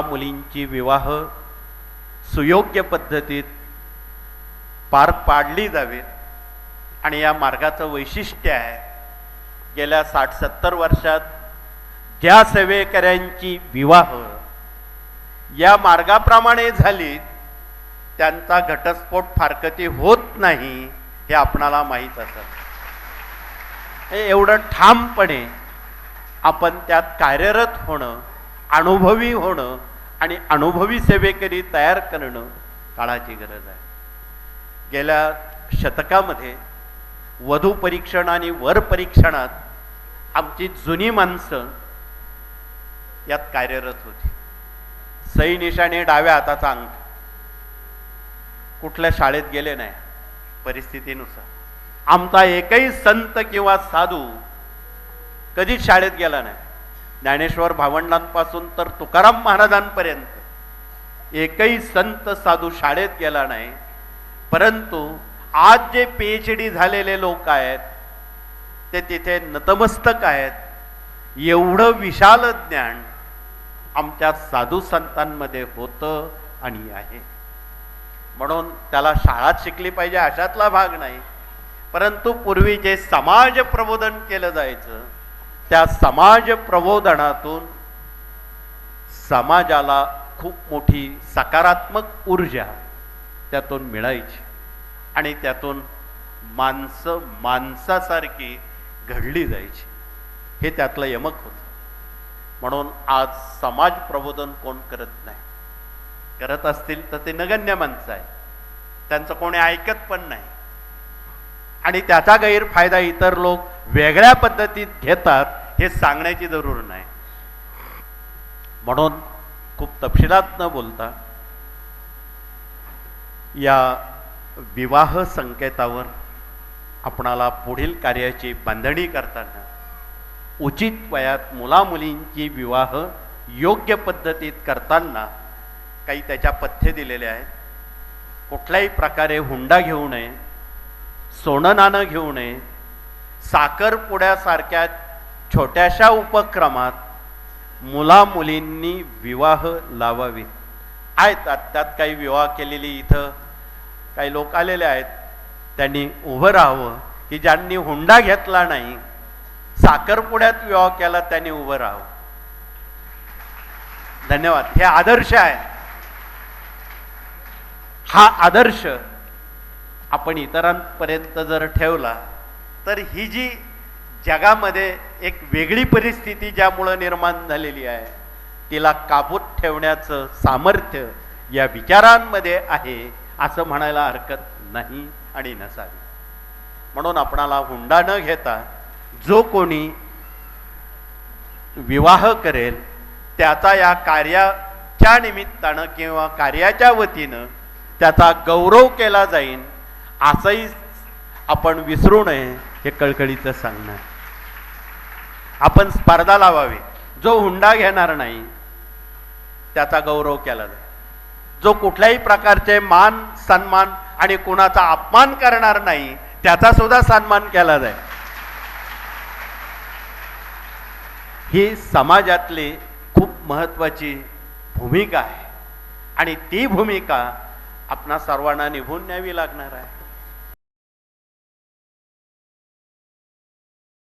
मुला मुलींची विवाह सुयोग्य पद्धतीत पार पाडली जावीत आणि या मार्गाचं वैशिष्ट्य आहे. गेल्या साठ सत्तर वर्षात ज्या सेवेकऱ्यांची विवाह या मार्गाप्रमाणे झाली त्यांचा घटस्फोट फारकती होत नाही हे आपणाला माहीत असत हे एवढं ठामपणे आपण त्यात कार्यरत होणं अनुभवी होणं आणि अनुभवी सेवेकरी तयार करणं काळाची गरज आहे. गेल्या शतकामध्ये वधू परीक्षण आणि वर परीक्षणात आमची जुनी माणसं यात कार्यरत होती. सई निशाणे डाव्या हाताचा अंक कुठल्या शाळेत गेले नाही परिस्थितीनुसार. आमचा एकही संत किंवा साधू कधीच शाळेत गेला नाही. ज्ञानेश्वर भावंडांपासून तर तुकाराम महाराजांपर्यंत. एकही संत साधू शाळेत गेला नाही. परंतु आज जे पी एच डी झालेले लोक आहेत ते तिथे नतमस्तक आहेत. एवढं विशाल ज्ञान आमच्या साधू संतांमध्ये होतं आणि आहे. म्हणून त्याला शाळात शिकली पाहिजे अशातला भाग नाही. परंतु पूर्वी जे समाज प्रबोधन केलं जायचं त्या समाज प्रबोधनातून समाजाला खूप मोठी सकारात्मक ऊर्जा त्यातून मिळायची. आणि त्यातून माणसं माणसासारखी घडली जायची. हे त्यातलं यमक होतं. म्हणून आज समाज प्रबोधन कोण करत नाही? करत असतील तर ते नगण्य माणसं आहे त्यांचं कोणी ऐकत पण नाही. आणि त्याचा गैरफायदा इतर लोक वेगळ्या पद्धतीत घेतात हे सांगण्याची जरूर नाही. म्हणून खूप तपशिलात न बोलता या विवाह संकेतावर आपणाला पुढील कार्याची बांधणी करताना उचित वयात मुलामुलींची विवाह योग्य पद्धतीत करताना काही त्याच्या पथ्य दिलेले आहेत. कुठल्याही प्रकारे हुंडा घेऊ नये. सोनं नाणं घेऊ नये साखरपुड्यासारख्या छोट्याशा उपक्रमात मुला मुलींनी विवाह लावावे. आहेत त्यात काही विवाह केलेली इथं काही लोक आलेले आहेत. त्यांनी उभं राहावं. की ज्यांनी हुंडा घेतला नाही साखरपुड्यात विवाह केला त्यांनी उभं राहावं. धन्यवाद. हे आदर्श आहे. हा आदर्श आपण इतरांपर्यंत जर ठेवला तर ही जी जगामध्ये एक वेगळी परिस्थिती ज्यामुळं निर्माण झालेली आहे तिला काबूत ठेवण्याचं सामर्थ्य या विचारांमध्ये आहे असं म्हणायला हरकत नाही आणि नसावी. म्हणून आपणाला हुंडा न घेता जो कोणी विवाह करेल त्याचा या कार्याच्या निमित्तानं किंवा कार्याच्या वतीनं त्याचा गौरव केला जाईल असंही आपण विसरू नये हे कळकळीचं सांगणं. आपण स्पर्धा लावावी. जो हुंडा घेणार नाही त्याचा गौरव केला जाईल. जो कुठल्याही प्रकारचे मान सन्मान आणि कुणाचा अपमान करणार नाही त्याचा सुद्धा सन्मान केला जाईल. ही समाजातली खूप महत्वाची भूमिका आहे. आणि ती भूमिका आपणा सर्वांना निभून न्यावी लागणार आहे.